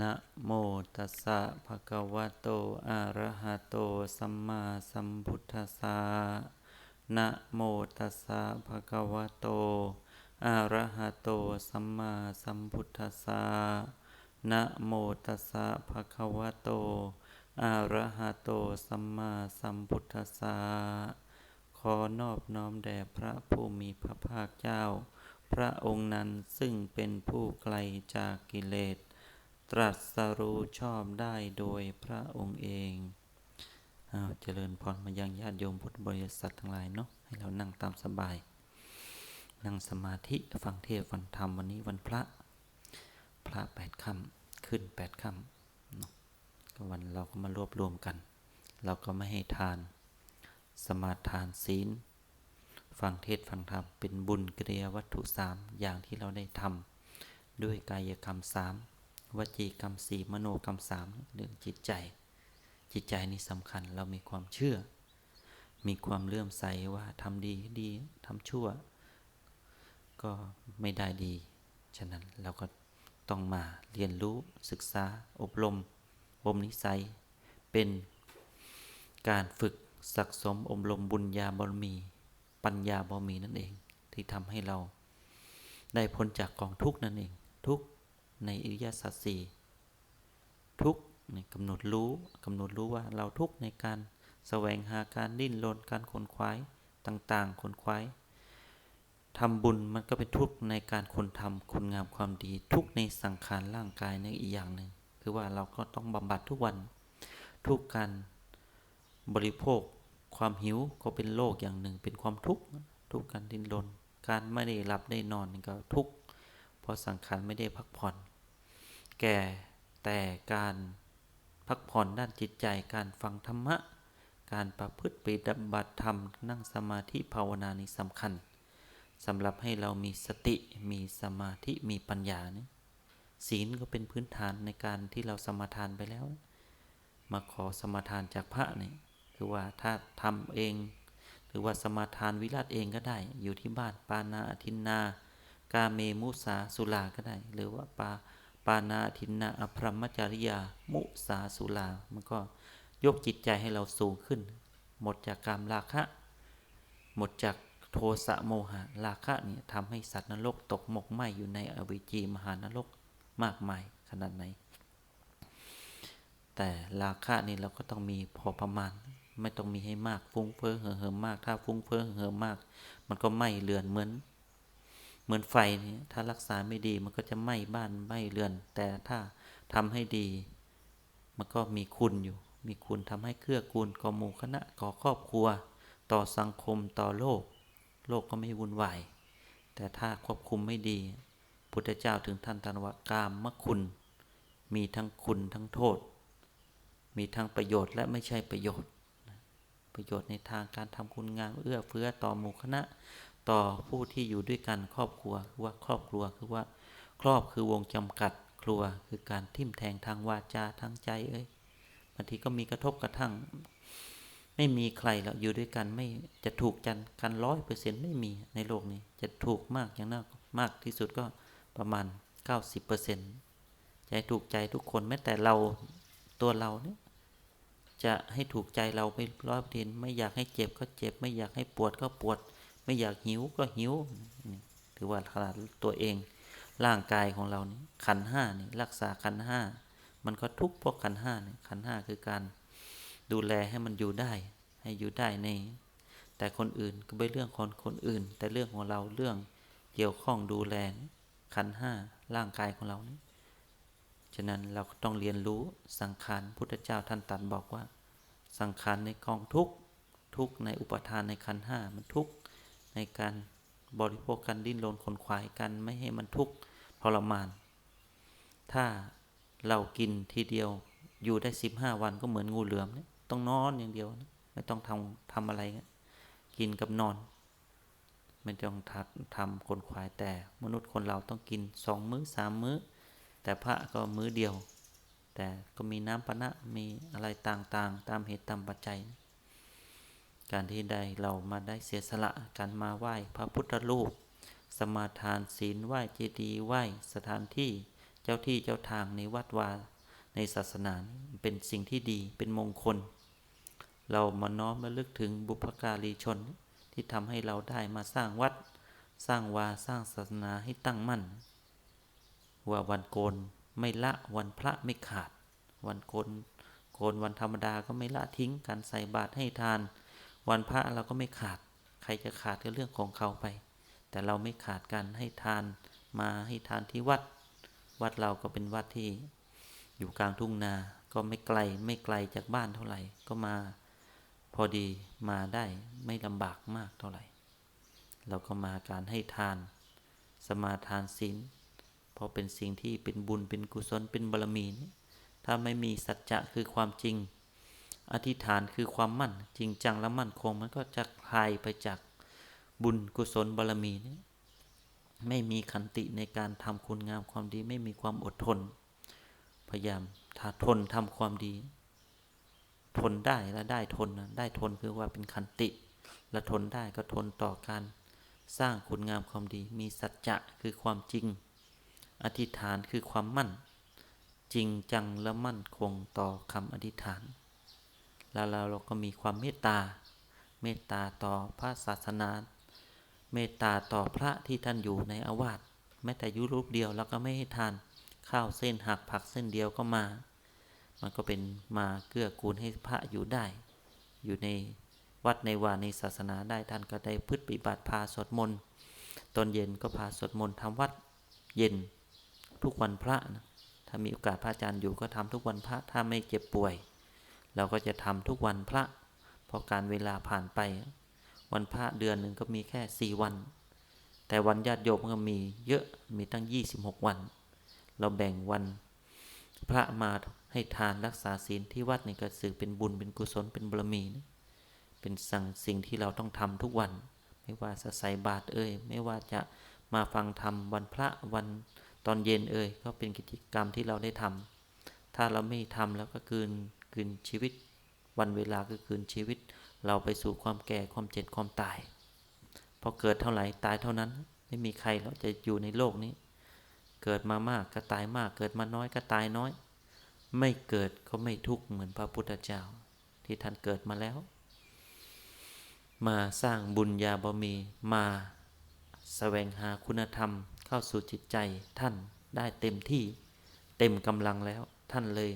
นะโมตัสสะภะคะวะโต อะระหะโต สัมมาสัมพุทธัสสะนะโมตัสสะภะคะวะโต อะระหะโต สัมมาสัมพุทธัสสะนะโมตัสสะภะคะวะโต อะระหะโต สัมมาสัมพุทธัสสะขอนอบน้อมแด่พระผู้มีพระภาคเจ้า พระองค์นั้นซึ่งเป็นผู้ไกลจากกิเลส ตรัสรู้ชอบได้โดยพระองค์เองอาเจริญพรมายังญาติโยมพุทธบริษัททั้งหลายเนาะให้เรานั่งตามสบาย นั่งสมาธิฟังเทศฟังธรรมวันนี้วันพระ พระแปดค่ำขึ้นแปดค่ำเนาะก็วันเราก็มารวบรวมกัน เราก็ไม่ให้ทาน สมาทานศีล ฟังเทศฟังธรรมเป็นบุญกิริยวัตถุสามอย่างที่เราได้ทำด้วยกายกรรมสาม วจีกรรมสี่มโนกรรมสามเรื่องจิตใจ จิตใจนี่สำคัญเรามีความเชื่อ มีความเลื่อมใสว่าทำดีดีทำชั่ว ก็ไม่ได้ดี ฉะนั้นเราก็ต้องมาเรียนรู้ศึกษาอบรมบ่มนิสัย เป็นการฝึกสักสมอบรมบุญญาบารมี ปัญญาบารมีนั่นเอง ที่ทำให้เราได้พ้นจากกองทุกนั่นเอง ทุก ในอริยสัจสี่ทุกข์ในกำหนดรู้กำหนดรู้ว่าเราทุกในการแสวงหาการดิ้นรนการขนขวายต่างๆขนขวายทำบุญมันก็เป็นทุกข์ในการคนทำคุณงามความดี ทุกในสังขารร่างกายในอีกอย่างหนึ่งคือว่าเราก็ต้องบำบัดทุกวัน ทุกการบริโภค ความหิวก็เป็นโรคอย่างหนึ่ง เป็นความทุกข์ทุกการดิ้นรนการไม่ได้หลับได้นอนก็ทุกข์เพราะสังขารไม่ได้พักผ่อน แก่แต่การพักผ่อนด้านจิตใจการฟังธรรมะ การประพฤติปฏิบัติธรรม นั่งสมาธิภาวนานี่สำคัญสำหรับให้เรามีสติมีสมาธิมีปัญญานี่ศีลก็เป็นพื้นฐานในการที่เราสมาทานไปแล้ว มาขอสมาทานจากพระเนี่ยคือว่าถ้าทำเอง หรือว่าสมาทานวิรัตเองก็ได้ อยู่ที่บ้านปานาอทินนา กาเมมุสาสุลาก็ได้ หรือว่าปา ปานาทินนาอภรมจริยา มุสาสุลา มันก็ยกจิตใจให้เราสูงขึ้น หมดจากกามราคะ หมดจากโทสะโมหะราคะเนี่ยทำให้สัตว์นรกตกหมกไหมอยู่ในอวิจีมหานรกมากมายขนาดไหน แต่ราคะนี่เราก็ต้องมีพอประมาณ ไม่ต้องมีให้มากฟุ้งเฟ้อเห่อเหิมมาก ถ้าฟุ้งเฟ้อเห่อเหิมมาก มันก็ไหมเรือนเหมือน มือนไฟนี่ถ้ารักษาไม่ดีมันก็จะไหม้บ้านไหม้เรือน แต่ถ้าทำให้ดี มันก็มีคุณอยู่ มีคุณทำให้เครือกูลก่อหมู่คณะก่อครอบครัว ต่อสังคมต่อโลก โลกก็ไม่วุ่นวาย แต่ถ้าควบคุมไม่ดี พุทธเจ้าถึงท่านตรัสว่ากามมคุณ มีทั้งคุณทั้งโทษ มีทั้งประโยชน์และไม่ใช่ประโยชน์ ประโยชน์ในทางการทำคุณงามเอื้อเฟื้อต่อหมู่คณะ ต่อผู้ที่อยู่ด้วยกันครอบครัวคือว่าครอบครัวคือว่า ครอบคือวงจำกัดครัวคือการทิ่มแทงทางวาจาทางใจเอ้ยบางทีก็มีกระทบกระทั่ง ไม่มีใครหรอกอยู่ด้วยกันไม่จะถูกจันกันร้อยเปอร์เซ็นต์ไม่มีในโลกนี้ จะถูกมากอย่างน่ามากที่สุดก็ประมาณ 90เปอร์เซ็นต์จะให้ถูกใจทุกคนแม้แต่เราตัวเราเนี่ยจะให้ถูกใจเราไปร้อยเปอร์เซ็นต์ไม่อยากให้เจ็บก็เจ็บ ไม่อยากให้ปวดก็ปวด ไม่อยากหิวก็หิว ถือว่าขนาดตัวเอง ร่างกายของเรานี่ขันห้านี่รักษาขันห้า มันก็ทุกข์เพราะขันห้าเนี่ยขันห้าคือการดูแลให้มันอยู่ได้ ให้อยู่ได้ใน แต่คนอื่นก็เป็นเรื่องคนคนอื่น แต่เรื่องของเราเรื่องเกี่ยวข้องดูแลขันห้าร่างกายของเรานี่ฉะนั้นเราก็ต้องเรียนรู้สังขารพุทธเจ้าท่านตรัสบอกว่า สังขารในกองทุกทุกในอุปทานในขันห้ามันทุกข ในการบริโภคกันดิ้นรนขนขวายกันไม่ให้มันทุกข์ทรมาน ถ้าเรากินทีเดียวอยู่ได้สิบห้าวันก็เหมือนงูเหลือมเนี่ยต้องนอนอย่างเดียวนะไม่ต้องทำทำอะไรนะกินกับนอน ไม่ต้องทัดทำคนควายแต่ มนุษย์คนเราต้องกินสองมื้อสามมื้อ แต่พระก็มื้อเดียว แต่ก็มีน้ำปะนะมีอะไรต่างๆ ตามเหตุตามปัจจัยนะ การที่ได้เรามาได้เสียสละการมาไหว้พระพุทธรูป สมาทานศีลไหว้เจดีย์ไหว้สถานที่เจ้าที่เจ้าทางในวัดวาในศาสนาเป็นสิ่งที่ดีเป็นมงคล เรามาน้อมระลึกถึงบุพการีชน ที่ทำให้เราได้มาสร้างวัด สร้างวาสร้างศาสนาให้ตั้งมั่น ว่าวันโกนไม่ละวันพระไม่ขาด วันโกนโกนวันธรรมดาก็ไม่ละทิ้งการใส่บาตรให้ทาน วันพระเราก็ไม่ขาด ใครจะขาดก็เรื่องของเขาไป แต่เราไม่ขาดการให้ทานมาให้ทานที่วัด วัดเราก็เป็นวัดที่อยู่กลางทุ่งนา ก็ไม่ไกลไม่ไกลจากบ้านเท่าไหร่ ก็มาพอดีมาได้ไม่ลำบากมากเท่าไหร่ เราก็มาการให้ทาน สมาทานศีลเพราะเป็นสิ่งที่เป็นบุญเป็นกุศลเป็นบารมีนี่ถ้าไม่มีสัจจะคือความจริง อธิษฐานคือความมั่น จริงจังและมั่นคง มันก็จะคลายไปจากบุญกุศลบารมีนี่ไม่มีขันติในการทำคุณงามความดี ไม่มีความอดทน พยายามถ้าทนทำความดี ทนได้และได้ทนนะได้ทนคือว่าเป็นขันติ และทนได้ก็ทนต่อการสร้างคุณงามความดี มีสัจจะคือความจริง อธิษฐานคือความมั่น จริงจังและมั่นคงต่อคำอธิษฐาน แล้วเราเราก็มีความเมตตา เมตตาต่อพระศาสนา เมตตาต่อพระที่ท่านอยู่ในอาวาสแม้แต่ยุรูปเดียวเราก็ไม่ให้ทานข้าวเส้นหักผักเส้นเดียวก็มา มันก็เป็นมาเกื้อกูลให้พระอยู่ได้ อยู่ในวัดในวาในศาสนาได้ท่านก็ได้พืชปฏิบัติพาสวดมนต์ตอนเย็นก็พาสวดมนต์ทำวัดเย็นทุกวันพระนะถ้ามีโอกาสพระอาจารย์อยู่ก็ทำทุกวันพระถ้าไม่เจ็บป่วย เราก็จะทำทุกวันพระ พอการเวลาผ่านไป วันพระเดือนหนึ่งก็มีแค่สี่วัน แต่วันญาติโยมก็มีเยอะมีตั้ง 26 วัน เราแบ่งวันพระมาให้ทานรักษาศีลที่วัดนี่ก็สื่อเป็นบุญเป็นกุศลเป็นบารมีนะเป็นสั่งสิ่งที่เราต้องทำทุกวัน ไม่ว่าจะใส่บาตรเอ่ยไม่ว่าจะมาฟังธรรมวันพระวันตอนเย็นเอ่ยก็เป็นกิจกรรมที่เราได้ทำถ้าเราไม่ทำแล้วก็คืน คืนชีวิต วันเวลาก็คืนชีวิต เราไปสู่ความแก่ความเจ็บความตายพอเกิดเท่าไหร่ตายเท่านั้น ไม่มีใครเราจะอยู่ในโลกนี้ เกิดมามากก็ตายมาก เกิดมาน้อยก็ตายน้อย ไม่เกิดก็ไม่ทุกข์เหมือนพระพุทธเจ้า ที่ท่านเกิดมาแล้ว มาสร้างบุญญาบารมีมาสแสวงหาคุณธรรมเข้าสู่จิตใจท่านได้เต็มที่เต็มกำลังแล้วท่านเลย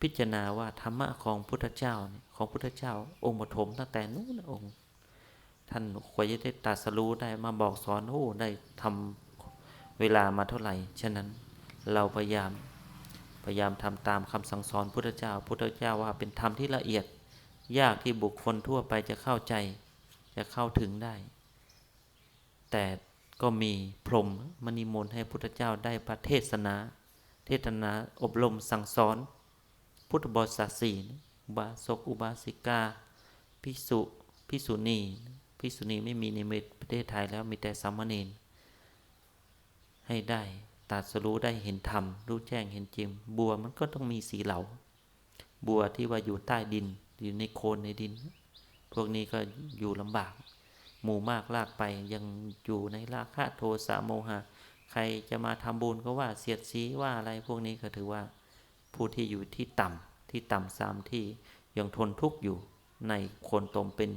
พิจารณาว่าธรรมะของพุทธเจ้าเนี่ยของพุทธเจ้า องค์ปฐมตั้งแต่นู้นองค์ ท่านควรจะได้ตัดสรู้ได้มาบอกสอนโอ้ได้ทำเวลามาเท่าไหร่ ฉะนั้นเราพยายามพยายามทำตามคำสั่งสอนพุทธเจ้า พุทธเจ้าว่าเป็นธรรมที่ละเอียด ยากที่บุคคลทั่วไปจะเข้าใจ จะเข้าถึงได้ แต่ก็มีพรหมมณีมนให้พุทธเจ้าได้ประเทศนา เทศนาอบรมสั่งสอน พุทธบริษัทสี่อุบาสกอุบาสิกาพิสุพิสุณีพิสุณีไม่มีในประเทศไทยแล้วมีแต่สามเณรให้ได้ตรัสรู้ได้เห็นธรรม รู้แจ้งเห็นจริง บัวมันก็ต้องมีสีเหลา บัวที่ว่าอยู่ใต้ดิน อยู่ในโคนในดิน พวกนี้ก็อยู่ลำบาก หมู่มากลากไปยังอยู่ในราคะโทสะโมหะ ใครจะมาทำบุญก็ว่าเสียดสีว่าอะไรพวกนี้ก็ถือว่า ผู้ที่อยู่ที่ต่ำที่ต่ำสามที่ยังทนทุกข์อยู่ในโคนตมเป็น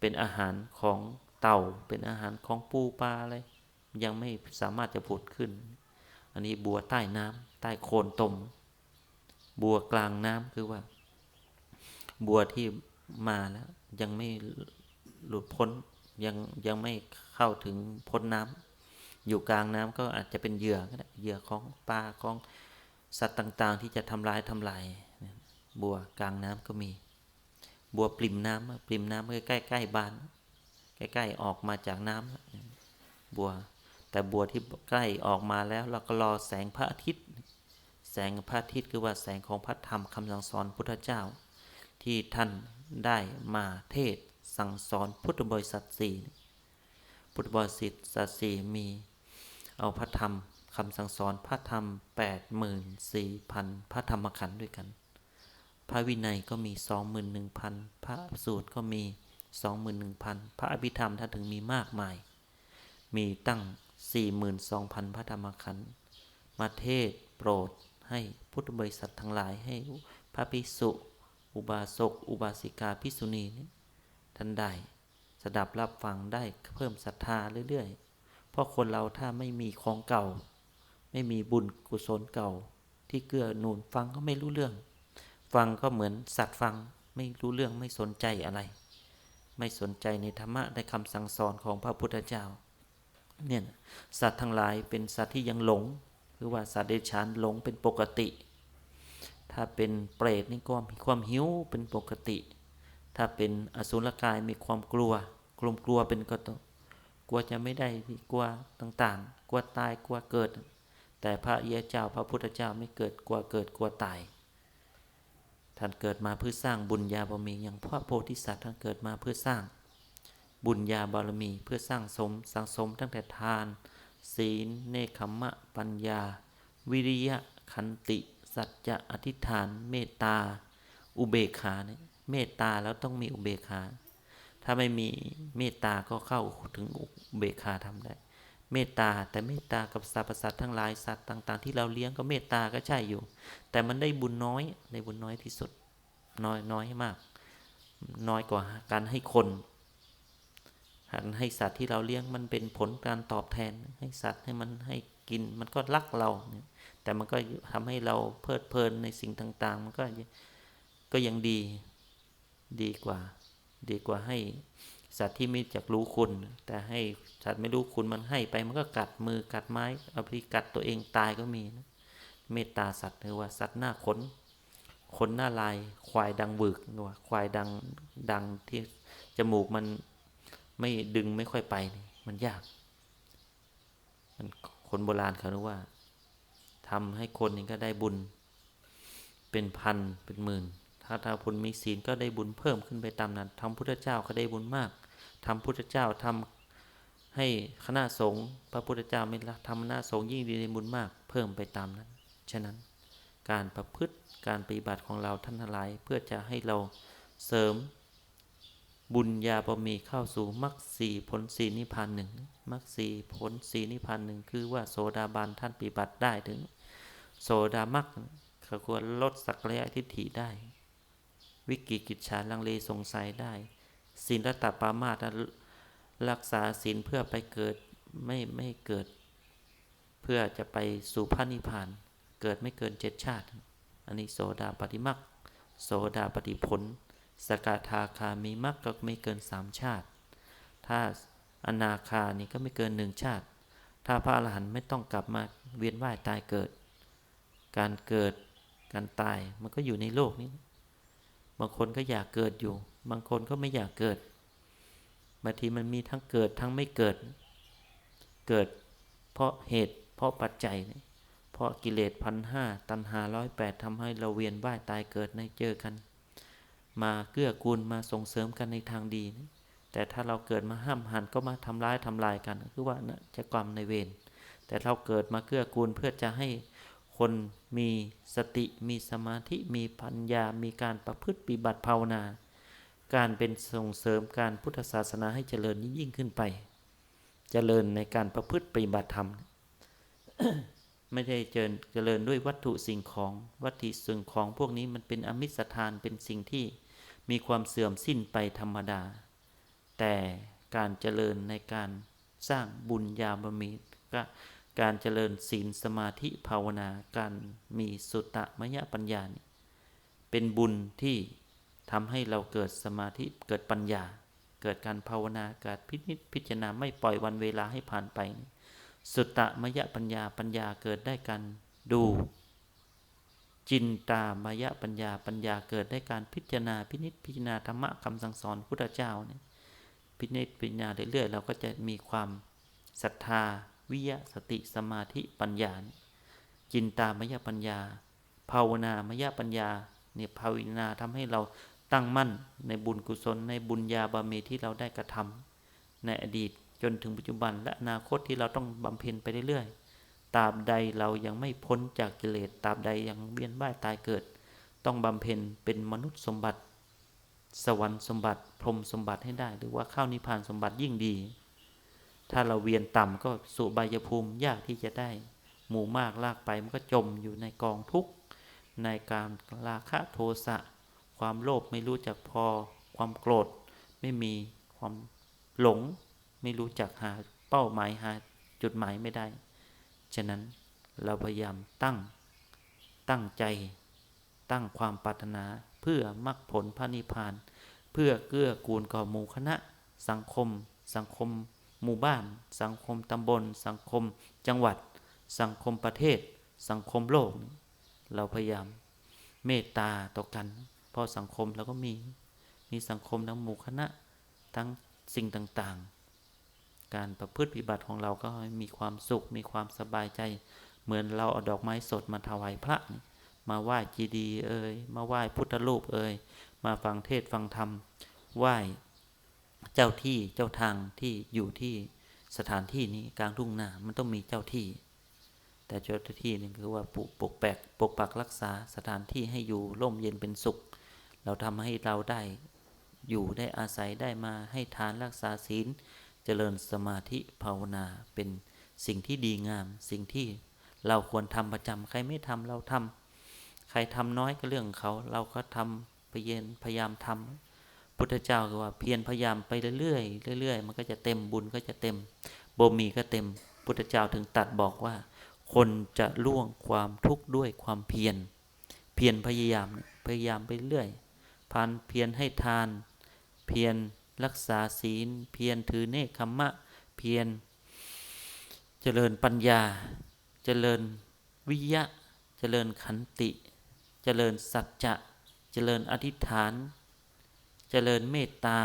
เป็นอาหารของเต่าเป็นอาหารของปูปลาอะไรยังไม่สามารถจะผุดขึ้น อันนี้บัวใต้น้ำใต้โคนตม บัวกลางน้ำคือว่า บัวที่มาแล้ว ยังไม่หลุดพ้นยังยังไม่เข้าถึงพ้นน้ำอยู่กลางน้ำก็อาจจะเป็นเหยื่อก็ได้เหยื่อของปลาของ สัตว์ต่างๆ ที่จะทำลายทำลายบัวกลางน้ำก็มี บัวปริมน้ำปริมน้ำใกล้ใกล้ๆบ้าน ใกล้ๆออกมาจากน้ำบัว แต่บัวที่ใกล้ออกมาแล้วเราก็รอแสงพระอาทิตย์ แสงพระอาทิตย์คือว่าแสงของพระธรรมคำสั่งสอนพุทธเจ้า ที่ท่านได้มาเทศสั่งสอนพุทธบริษัทสี่พุทธบริษัทสี่มีเอาพระธรรม คำสั่งสอนพระธรรมแปดหมื่นสี่พันพระธรรมขันธ์ด้วยกัน พระวินัยก็มีสองหมื่นหนึ่งพันพระสูตรก็มีสองหมื่นหนึ่งพันพระอภิธรรมถ้าถึงมีมากมาย มีตั้งสี่หมื่นสองพันพระธรรมขันธ์มาเทศโปรดให้พุทธบริษัททั้งหลายให้พระภิกษุ อุบาสก อุบาสิกาภิกษุณีนี่ท่านได้สดับรับฟังได้เพิ่มศรัทธาเรื่อยๆ เพราะคนเราถ้าไม่มีของเก่า ไม่มีบุญกุศลเก่า ที่เกื้อหนุนฟังก็ไม่รู้เรื่อง ฟังก็เหมือนสัตว์ฟังไม่รู้เรื่องไม่สนใจอะไร ไม่สนใจในธรรมะในคำสั่งสอนของพระพุทธเจ้าเนี่ยสัตว์ทั้งหลายเป็นสัตว์ที่ยังหลงหรือว่าสัตว์เดรัจฉานหลงเป็นปกติ ถ้าเป็นเปรตนี่ก็มีความหิวเป็นปกติ ถ้าเป็นอสุรกายมีความกลัว กลัวกลัวเป็นก็ต้องกลัวจะไม่ได้กลัวต่างๆ กลัวตายกลัวเกิด แต่พระเยเจ้าพระพุทธเจ้าไม่เกิดกลัวเกิดกลัวตาย ท่านเกิดมาเพื่อสร้างบุญญาบารมีอย่างพระโพธิสัตว์ท่านเกิดมาเพื่อสร้างบุญญาบารมีเพื่อสร้างสมสังสมตั้งแต่ทาน ศีล เนคขมะ ปัญญา วิริยะขันติ สัจจะอธิษฐาน เมตตา อุเบกขาเนี่ยเมตตาแล้วต้องมีอุเบกขา ถ้าไม่มีเมตตาก็เข้าถึงอุเบกขาทำได้ เมตตาแต่เมตตากับสรรพสัตว์ทั้งหลายสัตว์ต่าง ๆ ที่เราเลี้ยงก็เมตตาก็ใช่อยู่ แต่มันได้บุญน้อยในบุญน้อยที่สุด น้อยน้อยมาก น้อยกว่าการให้คนหันให้สัตว์ที่เราเลี้ยงมันเป็นผลการตอบแทนให้สัตว์ให้มันให้กินมันก็รักเรา แต่มันก็ทำให้เราเพลิดเพลินในสิ่งต่าง ๆ มันก็ก็ยังดีดีกว่า ดีกว่าให้ สัตว์ที่ไม่จักรู้คุณ แต่ให้สัตว์ไม่รู้คุณมันให้ไปมันก็กัดมือกัดไม้เอาไปกัดตัวเองตายก็มีนะเมตตาสัตว์หรือว่าสัตว์หน้าขนขนหน้าลายควายดังบึกว่าควายดังดังที่จมูกมันไม่ดึงไม่ค่อยไป มันยาก มันคนโบราณเขาเรียกว่าทำให้คนนี่ก็ได้บุญ เป็นพันเป็นหมื่นถ้าถ้าคนมีศีลก็ได้บุญเพิ่มขึ้นไปตามนั้นทำพุทธเจ้าก็ได้บุญมาก ทำพุทธเจ้าทำให้คณะสงฆ์พระพุทธเจ้าไม่ละทำคณะสงฆ์ยิ่งดีในบุญมาก เพิ่มไปตามนั้น ฉะนั้นการประพฤติการปฏิบัติของเราท่านทั้งหลาย เพื่อจะให้เราเสริมบุญญาบารมีเข้าสู่มรรคสีผลสีนิพพานหนึ่งมรรคสีผลสีนิพพานหนึ่งคือว่าโสดาบันท่านปฏิบัติได้ถึง โสดามรรคขควรลดสักระยะทิฏฐิได้ วิกิกิจฉาลังเลสงสัยได้ ศีลรัตตปามาตรักษาศีลเพื่อไปเกิดไม่ไม่เกิด เพื่อจะไปสู่พระนิพพาน เกิดไม่เกินเจ็ดชาติ อันนี้โสดาปฏิมักโสดาปฏิผล สกทาคามีมักก็ไม่เกินสามชาติ ถ้าอนาคานี่ก็ไม่เกินหนึ่งชาติ ถ้าพระอรหันต์ไม่ต้องกลับมาเวียนว่ายตายเกิด การเกิดการตายมันก็อยู่ในโลกนี้ บางคนก็อยากเกิดอยู่ บางคนก็ไม่อยากเกิดบางทีมันมีทั้งเกิดทั้งไม่เกิด เกิดเพราะเหตุเพราะปัจจัย เพราะกิเลสพันห้าตันหาร้อยแปดทำให้เราเวียนว่ายตายเกิดในเจอกัน มาเกื้อกูลมาส่งเสริมกันในทางดีแต่ถ้าเราเกิดมาห้ามหันก็มาทำร้ายทำลายกันคือว่านะจะกรรมในเวรแต่เราเกิดมาเกื้อกูลเพื่อจะให้คนมีสติมีสมาธิมีปัญญา มีการประพฤติปฏิบัติภาวนา การเป็นส่งเสริมการพุทธศาสนาให้เจริญยิ่งขึ้นไป เจริญในการประพฤติปฏิบัติธรรม ไม่ได้เจริญเจริญด้วยวัตถุสิ่งของวัตถุสิ่งของพวกนี้มันเป็นอมิสทานเป็นสิ่งที่มีความเสื่อมสิ้นไปธรรมดา แต่การเจริญในการสร้างบุญญาบารมีก็การเจริญศีลสมาธิภาวนาการมีสุตตะมยปัญญานี่เป็นบุญที่ ทำให้เราเกิดสมาธิเกิดปัญญา เกิดการภาวนาเกิดพิจิตพิจารณาไม่ปล่อยวันเวลาให้ผ่านไป สุตตะมยปัญญาปัญญาเกิดได้การดู จินตามยปัญญาปัญญาเกิดได้การพิจารณาพินิจพิจารณาธรรมะคำสั่งสอนพุทธเจ้าเนี่ยพินิจพิจารณาเรื่อยๆเราก็จะมีความศรัทธาวิยะสติสมาธิปัญญา จินตามยปัญญา ภาวนามยปัญญาเนี่ยภาวนาทำให้เรา ตั้งมั่นในบุญกุศล ในบุญญาบารมีที่เราได้กระทำในอดีตจนถึงปัจจุบัน และอนาคตที่เราต้องบำเพ็ญไปเรื่อยๆตราบใดเรายังไม่พ้นจากกิเลสตราบใดยังเวียนว่ายตายเกิด ต้องบำเพ็ญเป็นมนุษย์สมบัติ สวรรค์สมบัติ พรหมสมบัติให้ได้ หรือว่าเข้านิพพานสมบัติยิ่งดี ถ้าเราเวียนต่ำก็สุบายภูมิยากที่จะได้ หมู่มากลากไปมันก็จมอยู่ในกองทุกข์ในการราคะโทสะ ความโลภไม่รู้จักพอ ความโกรธไม่มีความหลง ไม่รู้จักหาเป้าหมายหาจุดหมายไม่ได้ ฉะนั้นเราพยายามตั้งตั้งใจตั้งความปรารถนาเพื่อมรรคผลพระนิพพาน เพื่อเกื้อกูลก่อหมู่คณะ สังคม สังคม หมู่บ้าน สังคมตำบล สังคม จังหวัด สังคมประเทศ สังคมโลก เราพยายามเมตตาต่อกัน เพราะสังคมเราก็มี มีสังคมทั้งหมู่คณะทั้งสิ่งต่างๆ การประพฤติปฏิบัติของเราก็มีความสุข มีความสบายใจ เหมือนเราเอาดอกไม้สดมาถวายพระ มาไหว้จีดีเอ่ย มาไหว้พุทธรูปเอ่ย มาฟังเทศฟังธรรม ไหว้เจ้าที่เจ้าทางที่อยู่ที่สถานที่นี้กลางทุ่งนา มันต้องมีเจ้าที่ แต่เจ้าที่นี่คือว่าปกปกแปกปกปักรักษาสถานที่ให้อยู่ร่มเย็นเป็นสุข เราทำให้เราได้อยู่ได้อาศัยได้มาให้ทานรักษาศีล เจริญสมาธิภาวนาเป็นสิ่งที่ดีงาม สิ่งที่เราควรทำประจำใครไม่ทำเราทำใครทำน้อยก็เรื่องของเขาเราก็ทำไปเย็นพยายามทำพุทธเจ้าก็ว่าเพียรพยายามไปเรื่อยๆเรื่อยๆ มันก็จะเต็มบุญก็จะเต็มบ่มีก็เต็มพุทธเจ้าถึงตัดบอกว่า คนจะล่วงความทุกข์ด้วยความเพียรเพียรพยายามพยายามไปเรื่อย พันเพียรให้ทาน เพียรรักษาศีล เพียรถือเนคขมะ เพียรเจริญปัญญา เจริญวิยะ เจริญขันติ เจริญสัจจะ เจริญอธิษฐาน เจริญเมตตา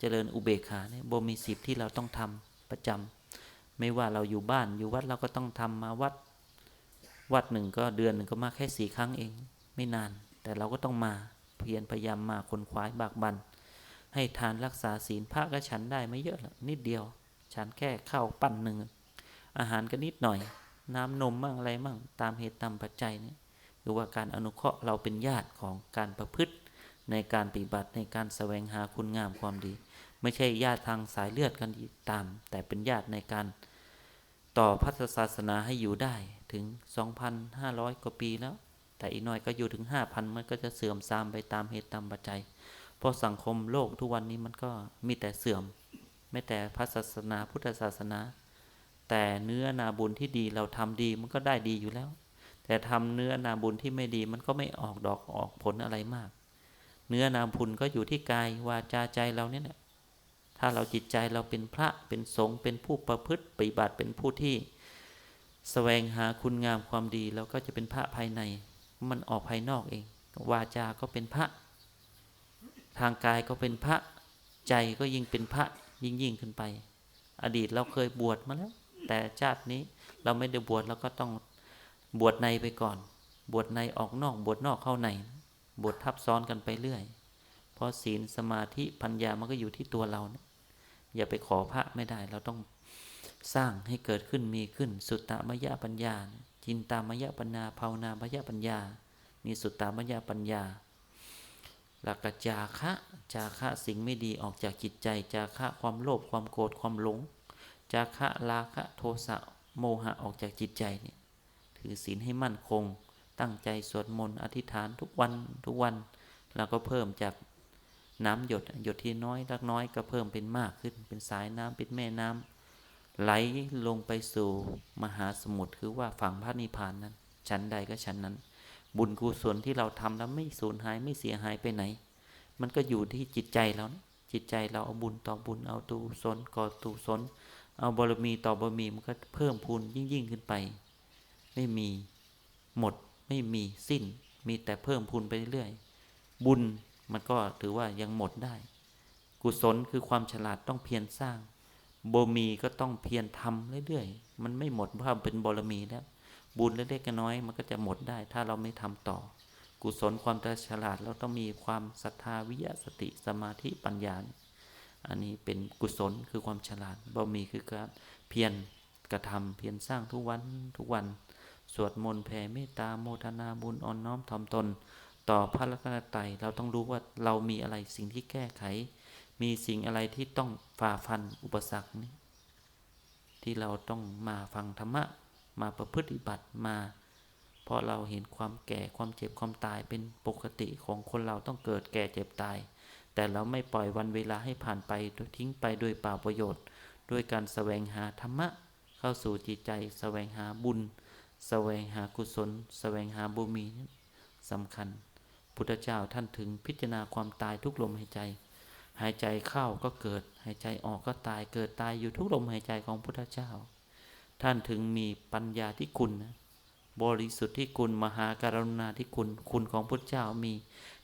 เจริญอุเบกขาเนี่ยบ่มีสิบที่เราต้องทำประจำไม่ว่าเราอยู่บ้านอยู่วัดเราก็ต้องทำมาวัดวัดหนึ่งก็เดือนหนึ่งก็มาแค่สี่ครั้งเอง ไม่นาน แต่เราก็ต้องมา เพียรพยายามมาคนควายบากบันให้ทานรักษาศีลพระก็ฉันได้ไม่เยอะหรอกนิดเดียว ฉันแค่ข้าวปั้นหนึ่งอาหารก็นิดหน่อย น้ำนมบ้างอะไรบ้างตามเหตุตามปัจจัยเนี่ยหรือว่าการอนุเคราะห์เราเป็นญาติของการประพฤติ ในการปฏิบัติในการแสวงหาคุณงามความดี ไม่ใช่ญาติทางสายเลือดกันตาม แต่เป็นญาติในการต่อพัฒศาสนาให้อยู่ได้ถึง 2,500 กว่าปีแล้ว แต่อีกน่อยก็อยู่ถึง 5,000 มันก็จะเสื่อมทรามไปตามเหตุตามปัจจัย เพราะสังคมโลกทุกวันนี้มันก็มีแต่เสื่อม ไม่แต่พระศาสนาพุทธศาสนา แต่เนื้อนาบุญที่ดีเราทำดีมันก็ได้ดีอยู่แล้ว แต่ทำเนื้อนาบุญที่ไม่ดีมันก็ไม่ออกดอกออกผลอะไรมาก เนื้อนาบุญก็อยู่ที่กายวาจาใจเราเนี่ยแหละถ้าเราจิตใจเราเป็นพระเป็นสงฆ์เป็นผู้ประพฤติปฏิบัติเป็นผู้ที่แสวงหาคุณงามความดีแล้วก็จะเป็นพระภายใน มันออกภายนอกเอง วาจาก็เป็นพระ ทางกายก็เป็นพระ ใจก็ยิ่งเป็นพระยิ่งยิ่งขึ้นไป อดีตเราเคยบวชมาแล้ว แต่ชาตินี้เราไม่ได้บวชเราก็ต้องบวชในไปก่อน บวชในออกนอก บวชนอกเข้าใน บวชทับซ้อนกันไปเรื่อย เพราะศีลสมาธิปัญญามันก็อยู่ที่ตัวเรานะอย่าไปขอพระไม่ได้เราต้องสร้างให้เกิดขึ้นมีขึ้นสุตตามยปัญญา จินตามยปัญญาภาวนามยปัญญานี่สุตตามยปัญญา หลักจาคะจาคะสิ่งไม่ดีออกจากจิตใจ จาคะความโลภความโกรธความหลง จาคะราคะโทสะโมหะออกจากจิตใจเนี่ยถือศีลให้มั่นคง ตั้งใจสวดมนต์อธิษฐานทุกวันทุกวันเราก็เพิ่มจากน้ำหยดหยดที่น้อยลักน้อยก็เพิ่มเป็นมากขึ้นเป็นสายน้ำเป็นแม่น้ำ ไหลลงไปสู่มหาสมุทรคือว่าฝั่งพระนิพพานนั้นชั้นใดก็ชั้นนั้น บุญกุศลที่เราทำแล้วไม่สูญหายไม่เสียหายไปไหน มันก็อยู่ที่จิตใจเรานะจิตใจเราเอาบุญต่อบุญเอาตูศลก่อตูศลเอาบารมีต่อบารมีมันก็เพิ่มพูนยิ่งยิ่งขึ้นไป ไม่มีหมดไม่มีสิ้น มีแต่เพิ่มพูนไปเรื่อยบุญมันก็ถือว่ายังหมดได้ กุศลคือความฉลาดต้องเพียรสร้าง บมีก็ต้องเพียรทำเรื่อยๆ มันไม่หมดเพราะเป็นบารมีแล้ว บุญเล็กๆน้อยมันก็จะหมดได้ ถ้าเราไม่ทำต่อ กุศลความฉลาดเราต้องมีความศรัทธาวิยะสติสมาธิปัญญา อันนี้เป็นกุศลคือความฉลาดบารมีคือการเพียรกระทำเพียรสร้างทุกวันทุกวัน สวดมนต์แผ่เมตตาโมทนาบุญอ่อนน้อมถ่อมตน ต่อพระรัตนตรัยเราต้องรู้ว่าเรามีอะไรสิ่งที่แก้ไข มีสิ่งอะไรที่ต้องฝ่าฟันอุปสรรคนี้ที่เราต้องมาฟังธรรมะ มาประพฤติบัติมา เพราะเราเห็นความแก่ความเจ็บความตายเป็นปกติของคนเราต้องเกิดแก่เจ็บตาย แต่เราไม่ปล่อยวันเวลาให้ผ่านไปโดยทิ้งไปโดยเปล่าประโยชน์ ด้วยการแสวงหาธรรมะ เข้าสู่จิตใจแสวงหาบุญแสวงหากุศลแสวงหาบุญมีสำคัญ พุทธเจ้าท่านถึงพิจารณาความตายทุกลมหายใจ หายใจเข้าก็เกิด หายใจออกก็ตายเกิดตายอยู่ทุกลมหายใจของพุทธเจ้า ท่านถึงมีปัญญาที่คุณนะบริสุทธิ์ที่คุณมหาการุณาที่คุณคุณของพุทธเจ้ามี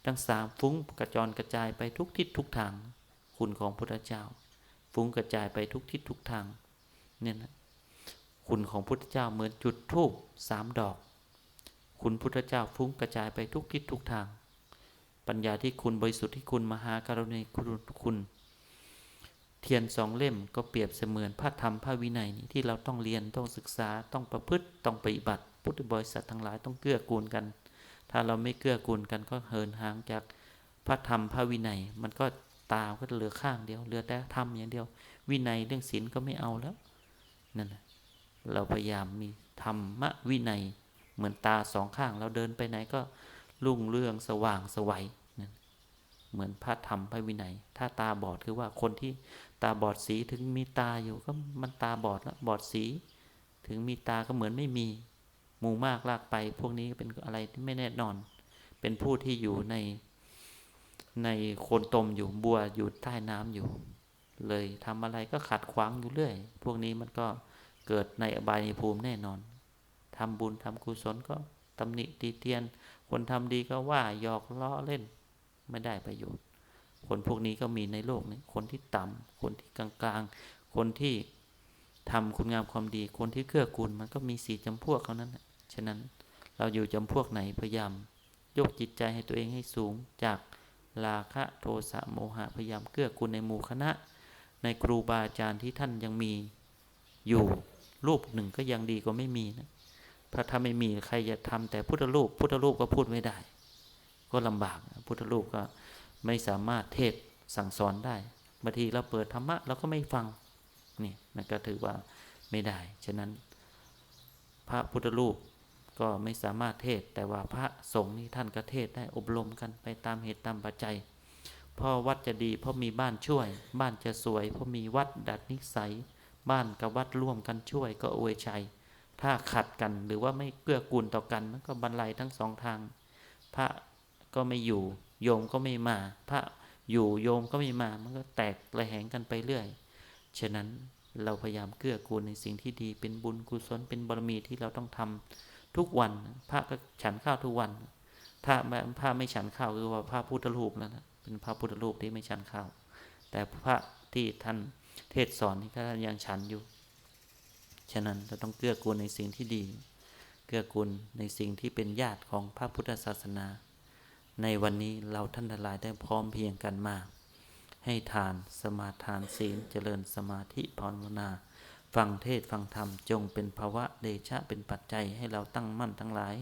ทั้งสามฟุ้งกระจรกระจายไปทุกทิศทุกทาง คุณของพุทธเจ้า ฟุ้งกระจายไปทุกทิศทุกทางเนี่ยนะคุณของพุทธเจ้าเหมือนจุดธูปสามดอก คุณพุทธเจ้าฟุ้งกระจายไปทุกทิศทุกทาง ปัญญาที่คุณบริสุทธิ์ที่คุณมหาการุณาคุณคุณ เทียนสองเล่มก็เปรียบเสมือนพระธรรมพระวินัยนี่ที่เราต้องเรียนต้องศึกษาต้องประพฤติต้องปฏิบัติ พุทธบริษัททั้งหลายต้องเกื้อกูลกัน ถ้าเราไม่เกื้อกูลกันก็เหินห่างจากพระธรรมพระวินัย มันก็ตาก็เหลือข้างเดียวเหลือแต่ธรรมอย่างเดียว วินัยเรื่องศีลก็ไม่เอาแล้วนั่นแหละเราพยายามมีธรรมวินัย เหมือนตาสองข้างเราเดินไปไหนก็รุ่งเรื่องสว่างสวัย เหมือนพระธรรมพระวินัย ถ้าตาบอดคือว่าคนที่ตาบอดสีถึงมีตาอยู่ก็มันตาบอดแล้วบอดสี ถึงมีตาก็เหมือนไม่มีหมู่มากลากไป พวกนี้เป็นอะไรที่ไม่แน่นอน เป็นผู้ที่อยู่ในในโคนตมอยู่บัวอยู่ใต้น้ำอยู่ เลยทำอะไรก็ขัดขวางอยู่เรื่อย พวกนี้มันก็เกิดในอบายภูมิแน่นอนทำบุญทำกุศลก็ตำหนิตีเตียน คนทำดีก็ว่าหยอกล้อเล่น ไม่ได้ประโยชน์ คนพวกนี้ก็มีในโลกนี้คนที่ต่ำคนที่กลางๆ คนที่ทำคุณงามความดี คนที่เกื้อกูลมันก็มีสีจำพวกเขานั้นฉะนั้นเราอยู่จำพวกไหนพยายามยกจิตใจให้ตัวเองให้สูงจากราคะโทสะโมหะพยายามเกื้อกูลในหมู่คณะ ในครูบาอาจารย์ที่ท่านยังมีอยู่รูปหนึ่งก็ยังดีกว่าไม่มีนะพราะถ้าไม่มีใครจะทำแต่พุทธรูปพุทธรูปก็พูดไม่ได้ ก็ลำบาก พุทธรูปก็ไม่สามารถเทศสั่งสอนได้บางทีเราเปิดธรรมะเราก็ไม่ฟังนี่นั่นก็ถือว่าไม่ได้ ฉะนั้น พระพุทธรูปก็ไม่สามารถเทศ แต่ว่าพระสงฆ์นี่ท่านก็เทศได้อบรมกันไปตามเหตุตามปัจจัยพ่อวัดจะดีเพราะมีบ้านช่วย บ้านจะสวยเพราะมีวัดดัดนิสัย บ้านกับวัดร่วมกันช่วยก็อวยชัย ถ้าขัดกันหรือว่าไม่เกื้อกูลต่อกันมันก็บรรลัยทั้งสองทาง พระ ก็ไม่อยู่ โยมก็ไม่มา พระอยู่โยมก็ไม่มา มันก็แตกระแหงกันไปเรื่อย ฉะนั้นเราพยายามเกื้อกูลในสิ่งที่ดี เป็นบุญกุศลเป็นบารมีที่เราต้องทำทุกวัน พระก็ฉันข้าวทุกวัน ถ้าพระไม่ฉันข้าวคือว่าพระพุทธรูปแล้วนะเป็นพระพุทธรูปที่ไม่ฉันข้าว แต่พระที่ท่านเทศสอนนี่ก็ยังฉันอยู่ ฉะนั้นเราต้องเกื้อกูลในสิ่งที่ดี เกื้อกูลในสิ่งที่เป็นญาติของพระพุทธศาสนา ในวันนี้เราท่านทั้งหลายได้พร้อมเพียงกันมาให้ทานสมาทานศีลเจริญสมาธิภาวนา ฟังเทศฟังธรรมจงเป็นภาวะเดชะเป็นปัจจัยให้เราตั้งมั่นทั้งหลาย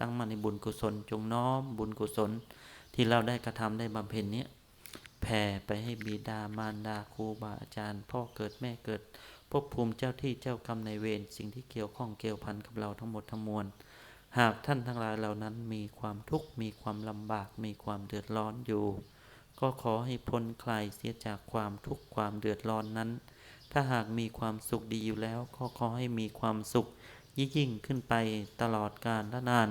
ตั้งมั่นในบุญกุศลจงน้อมบุญกุศล ที่เราได้กระทำได้บำเพ็ญเนี้ยแผ่ไปให้บิดามารดาครูบาอาจารย์ พ่อเกิดแม่เกิดภพภูมิเจ้าที่เจ้ากรรมในเวรสิ่งที่เกี่ยวข้องเกี่ยวพันกับเราทั้งหมดทั้งมวล หากท่านทั้งหลายเหล่านั้นมีความทุกข์มีความลำบากมีความเดือดร้อนอยู่ ก็ขอให้พ้นคลายเสียจากความทุกข์ความเดือดร้อนนั้น ถ้าหากมีความสุขดีอยู่แล้ว ก็ขอให้มีความสุขยิ่งขึ้นไปตลอดกาลละนาน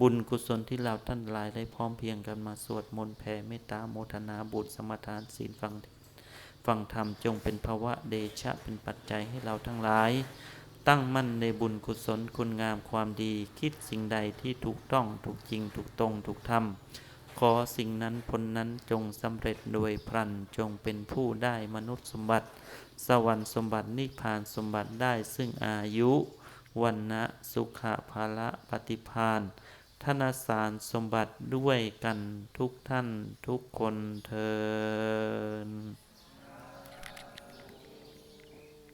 บุญกุศลที่เราท่านหลายได้พร้อมเพียงกันมาสวดมนต์แผ่เมตตาโมทนาบุญสมทานศีลฟังฟังธรรมจงเป็นภาวะเดชะเป็นปัจจัยให้เราทั้งหลาย ตั้งมั่นในบุญกุศลคุณงามความดี คิดสิ่งใดที่ถูกต้องถูกจริงถูกตรงถูกธรรม ขอสิ่งนั้นผลนั้นจงสำเร็จโดยพลันจงเป็นผู้ได้มนุษย์สมบัติ สวรรค์สมบัตินิพพานสมบัติได้ซึ่งอายุวันนะสุขภาละปฏิพานธนสารสมบัติด้วยกันทุกท่านทุกคนเทิน